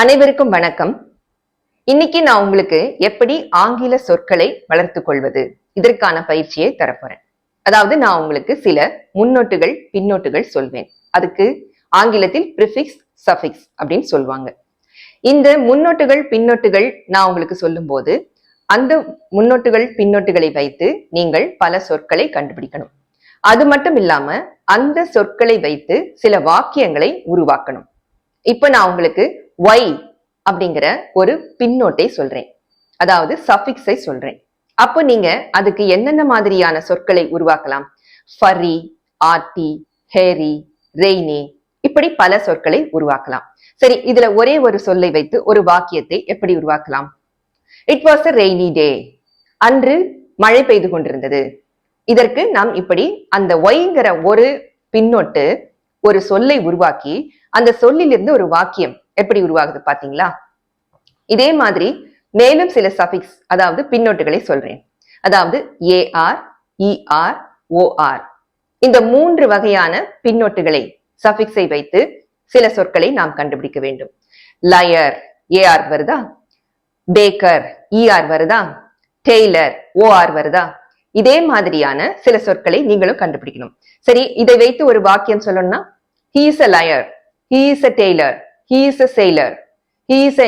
அனைவருக்கும் வணக்கம். இன்னைக்கு நான் உங்களுக்கு எப்படி ஆங்கில சொற்களை வளர்த்து கொள்வது? இதற்கான பயிற்சியை தரப்போறேன். அதாவது நான் உங்களுக்கு சில முன்னோட்டுகள் பின்னோட்டுகள் சொல்வேன். அதுக்கு ஆங்கிலத்தில் ப்ரிஃபிக்ஸ் சஃபிக்ஸ் அப்படின்னு சொல்லுவாங்க. இந்த முன்னோட்டுகள் பின்னோட்டுகள் நான் உங்களுக்கு சொல்லும்போது அந்த முன்னோட்டுகள் பின்னோட்டுகளை வைத்து நீங்கள் பல சொற்களை கண்டுபிடிக்கணும். அது மட்டும் இல்லாம அந்த சொற்களை வைத்து சில வாக்கியங்களை உருவாக்கணும். இப்ப நான் உங்களுக்கு ஒய் அப்படிங்கிற ஒரு பின்னோட்டை சொல்றேன். அதாவது சஃபிக்ஸை சொல்றேன். அப்போ நீங்க அதுக்கு என்னென்ன மாதிரியான சொற்களை உருவாக்கலாம்? ஃபரி ஆர்டி ஹேரி ரெய்னி இப்படி பல சொற்களை உருவாக்கலாம். சரி இதுல ஒரே ஒரு சொல்லை வைத்து ஒரு வாக்கியத்தை எப்படி உருவாக்கலாம்? It was a rainy day அன்று மழை பெய்து கொண்டிருந்தது. இதற்கு நாம் இப்படி அந்த ஒய்ங்கிற ஒரு பின்னொட்டு ஒரு சொல்லை உருவாக்கி அந்த சொல்லிலிருந்து ஒரு வாக்கியம் எப்படி உருவாகுது பாத்தீங்களா இதே மாதிரி மேலும் சில சஃபிக்ஸ் அதாவது பின்னோட்டுகளை சொல்றேன். அதாவது ஏஆர் இஆர் ஓஆர் இந்த மூன்று வகையான பின்னோட்டுகளை சஃபிக்ஸை வைத்து சில சொற்களை நாம் கண்டுபிடிக்க வேண்டும். லயர் ஏஆர் வருதா? பேக்கர் இஆர் வருதா? டெய்லர் ஓஆர் வருதா? இதே மாதிரியான சில சொற்களை நீங்களும் கண்டுபிடிக்கணும். சரி இதை வைத்து ஒரு வாக்கியம் சொல்லணும்னா he is a liar he is a tailor he is a sailor he is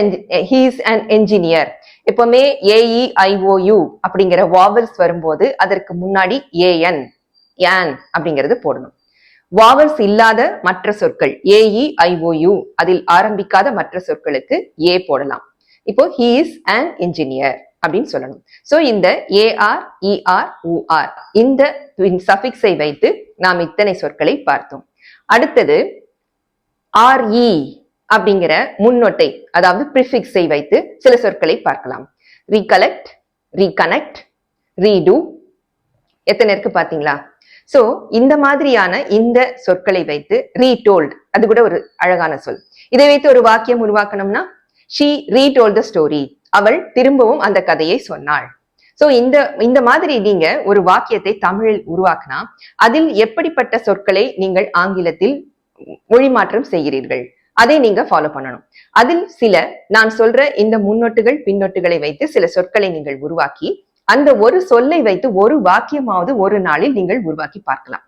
he is an engineer எப்பவுமே A E I O U அப்படிங்கிற வாவல்ஸ் வரும்போது அதற்கு முன்னாடி ஏஎன் ஏன் அப்படிங்கிறது போடணும். வாவல்ஸ் இல்லாத மற்ற சொற்கள் ஏஇ ஏஇஐஓயு அதில் ஆரம்பிக்காத மற்ற சொற்களுக்கு ஏ போடலாம். இப்போ ஹீ இஸ் அன் என்ஜினியர் அப்படின்னு சொல்லணும். சோ இந்த ஏஆர் இஆர் உஆர் இந்த சஃபிக்ஸை வைத்து நாம் இத்தனை சொற்களை பார்த்தோம். அடுத்தது ஆர்இ அப்படிங்கிற முன்னொட்டை அதாவது ப்ரிஃபிக்ஸை வைத்து சில சொற்களை பார்க்கலாம். ரீகலெக்ட் ரீகனெக்ட் ரீடூ எத்தனை இருக்கு பாத்தீங்களா சோ இந்த மாதிரியான இந்த சொற்களை வைத்து ரீடோல்ட் அது கூட ஒரு அழகான சொல். இதை வைத்து ஒரு வாக்கியம் உருவாக்கணும்னா ஷீ ரீடோல் த ஸ்டோரி அவள் திரும்பவும் அந்த கதையை சொன்னாள். சோ இந்த இந்த மாதிரி நீங்க ஒரு வாக்கியத்தை தமிழில் உருவாக்கினா அதில் எப்படிப்பட்ட சொற்களை நீங்கள் ஆங்கிலத்தில் மொழி மாற்றம் செய்கிறீர்கள்? அதை நீங்க ஃபாலோ பண்ணணும். அதில் சில நான் சொல்ற இந்த முன்னோட்டுகள் பின்னோட்டுகளை வைத்து சில சொற்களை நீங்கள் உருவாக்கி அந்த ஒரு சொல்லை வைத்து ஒரு வாக்கியமாவது ஒரு நாளில் நீங்கள் உருவாக்கி பார்க்கலாம்.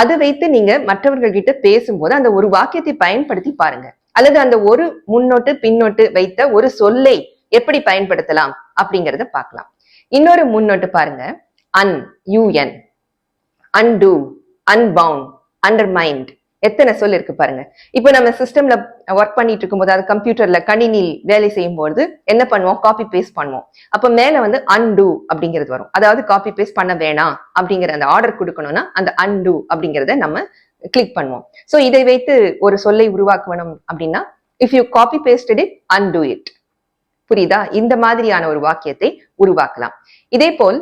அதை வைத்து நீங்க மற்றவர்கள் கிட்ட பேசும்போது அந்த ஒரு வாக்கியத்தை பயன்படுத்தி பாருங்க. அல்லது அந்த ஒரு முன்னோட்டு பின்னோட்டு வைத்த ஒரு சொல்லை எப்படி பயன்படுத்தலாம் அப்படிங்கறத பார்க்கலாம். இன்னொரு முன்னோட்டு பாருங்க. Un U N undo unbound undermined. எத்தனை சொல் இருக்கு பாருங்க. இப்போ நம்ம சிஸ்டம்ல ஒர்க் பண்ணிட்டு இருக்கும்போது அது கம்ப்யூட்டர்ல கணினியில் வேலை செய்யும் போது என்ன பண்ணுவோம்? காப்பி பேஸ்ட் பண்ணுவோம். அப்ப மேல வந்து அன்டூ அப்படிங்கிறது வரும். அதாவது காப்பி பேஸ்ட் பண்ண வேணாம் அப்படிங்கிற அந்த ஆர்டர் கொடுக்கணும்னா அந்த அன்டூ அப்படிங்கிறத நம்ம கிளிக் பண்ணுவோம். சோ இதை வைத்து ஒரு சொல்லை உருவாக்கணும் அப்படின்னா if you copy pasted it undo it புரியுதா? இந்த மாதிரியான ஒரு வாக்கியத்தை உருவாக்கலாம். இதே போல்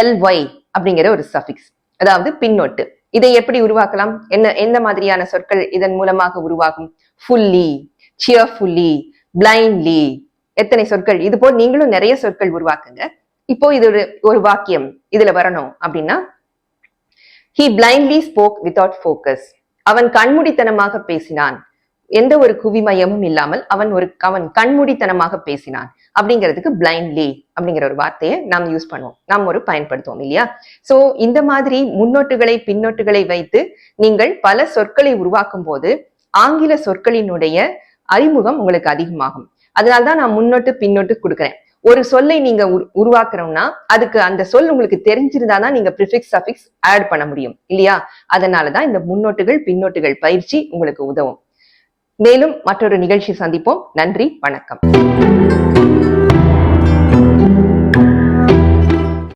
எல் ஒய் அப்படிங்கிற ஒரு சஃபிக்ஸ் அதாவது பின்னொட்டு. இதை எப்படி உருவாக்கலாம்? என்ன எந்த மாதிரியான சொற்கள் இதன் மூலமாக உருவாகும்? ஃபுல்லி சியர்ஃபுல்லி பிளைண்ட்லி எத்தனை சொற்கள்? இது போல் நீங்களும் நிறைய சொற்கள் உருவாக்குங்க. இப்போ இது ஒரு ஒரு வாக்கியம் இதுல வரணும் அப்படின்னா he blindly spoke without focus அவன் கண்மூடித்தனமாக பேசினான். எந்த ஒரு குவிமயமும் இல்லாமல் அவன் ஒரு அவன் கண்மூடித்தனமாக பேசினான். அப்படிங்கிறதுக்கு பிளைண்ட்லி அப்படிங்கிற ஒரு வார்த்தையை நாம் யூஸ் பண்ணுவோம். நாம் ஒரு பயன்படுத்துவோம் இல்லையா? சோ இந்த மாதிரி முன்னோட்டுகளை பின்னோட்டுகளை வைத்து நீங்கள் பல சொற்களை உருவாக்கும் போது ஆங்கில சொற்களினுடைய அறிமுகம் உங்களுக்கு அதிகமாகும். அதனால்தான் நான் முன்னோட்டு பின்னோட்டு கொடுக்குறேன். ஒரு சொல்லை நீங்க உருவாக்குறோம்னா அதுக்கு அந்த சொல் உங்களுக்கு தெரிஞ்சிருந்தா தான் நீங்க ப்ரிஃபிக்ஸ் சஃபிக்ஸ் ஆட் பண்ண முடியும் இல்லையா? அதனாலதான் இந்த முன்னோட்டுகள் பின்னோட்டுகள் பயிற்சி உங்களுக்கு உதவும். மேலும் மற்றொரு நிகழ்ச்சி சந்திப்போம். நன்றி வணக்கம்.